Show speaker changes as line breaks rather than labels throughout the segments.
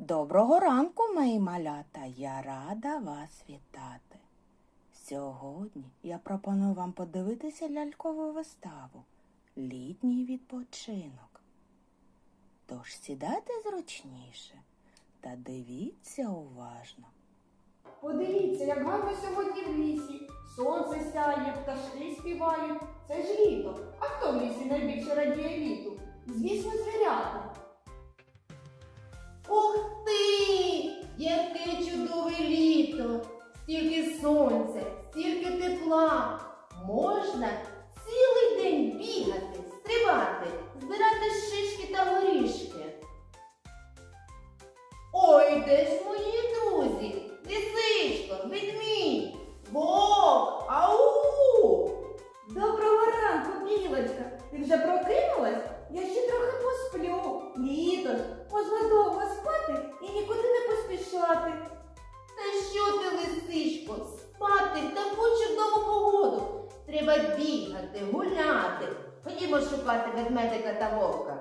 Доброго ранку, мої малята. Я рада вас вітати. Сьогодні я пропоную вам подивитися лялькову виставу Літній відпочинок. Тож сідайте зручніше та дивіться уважно.
Подивіться, як гарно сьогодні в лісі. Сонце сяє, пташки співають. Це ж літо. А хто в лісі найбільше радіє літу? Звісно, звірята. Можна цілий день бігати, стрибати, збирати шишки та горішки. Ой, де ж мої друзі? Лисичко, ведмідь, вовк, Бігати, гуляти. Ходімо шукати ведмедика та вовка.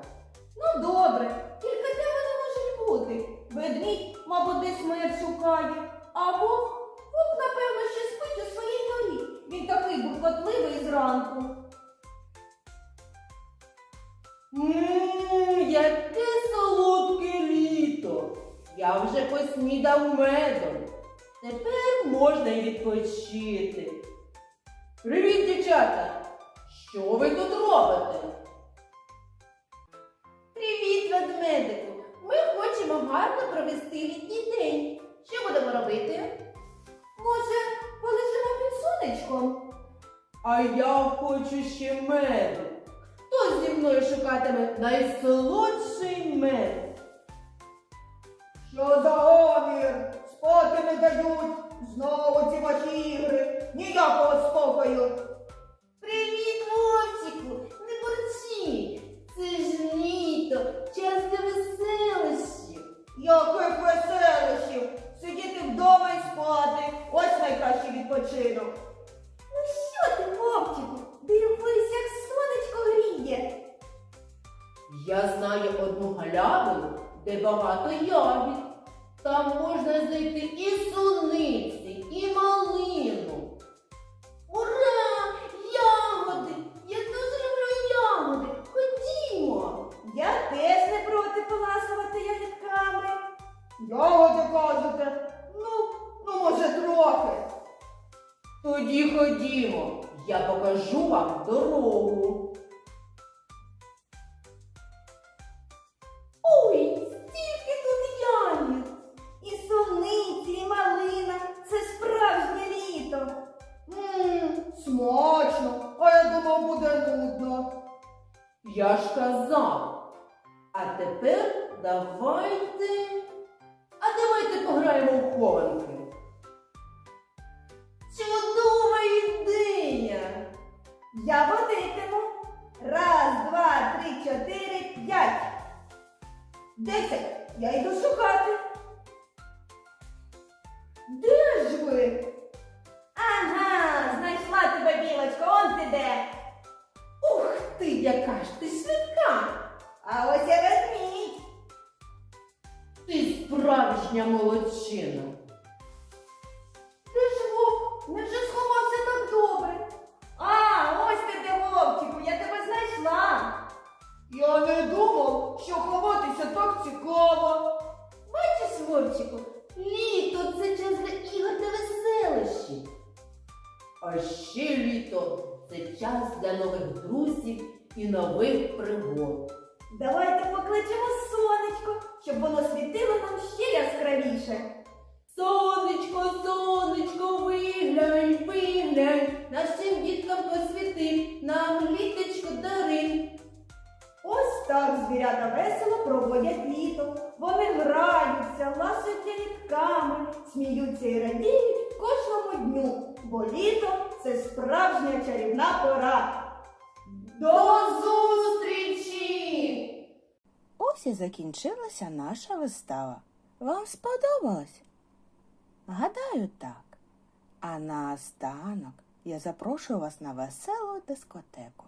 Ну, добре, тільки де вони можуть бути? Ведмідь, мабуть, десь мене шукає. А вовк, вовк, напевно, ще спить у своїй норі. Він такий буркотливий зранку. Ммм, яке солодке літо. Я вже поснідав медом. Тепер можна й відпочити. Привіт, дівчата! Що ви тут робите? Привіт, ведмедику! Ми хочемо гарно провести літній день. Що будемо робити? Може, полежимо під сонечком? А я хочу ще меду. Хто зі мною шукатиме найсолодший мед?
Що за гомір? Спати не дають. Знову ці ваші ігри. Ніякого спокою.
Привіт, Вовчику! Не бурчи! Це ж літо, час для веселощів.
Яких веселищів. Сидіти вдома і спати. Ось найкращий відпочинок.
Ну що ти, Вовчику? Дивись, як сонечко гріє. Я знаю одну галявину, де багато ягід. Там можна знайти і суниці, і малину. Тоді ходімо, я покажу вам дорогу. Ой, стільки тут ягід! І суниці, і малина. Це справжнє літо.
Ммм, смачно. А я думав, буде нудно.
Я ж казав. А тепер давайте.
Я йду шукати. Де ж ви? Ага, знайшла тебе, білочка, он ти де.
Ух ти, яка ж ти швидка!
А ось я ведмідь.
Ти справжня молодчина. Нових друзів і нових пригод.
Давайте покличемо сонечко, щоб воно світило нам ще яскравіше.
Сонечко, сонечко, виглянь, виглянь, нашим діткам посвіти, нам літочко дари.
Ось так звірята весело проводять літо. Вони граються, ласують ягідками, сміються і радіють кожному дню, бо літо це справжня чарівна пора.
До зустрічі!
Ось і закінчилася наша вистава. Вам сподобалось? Гадаю, так. А наостанок я запрошую вас на веселу дискотеку.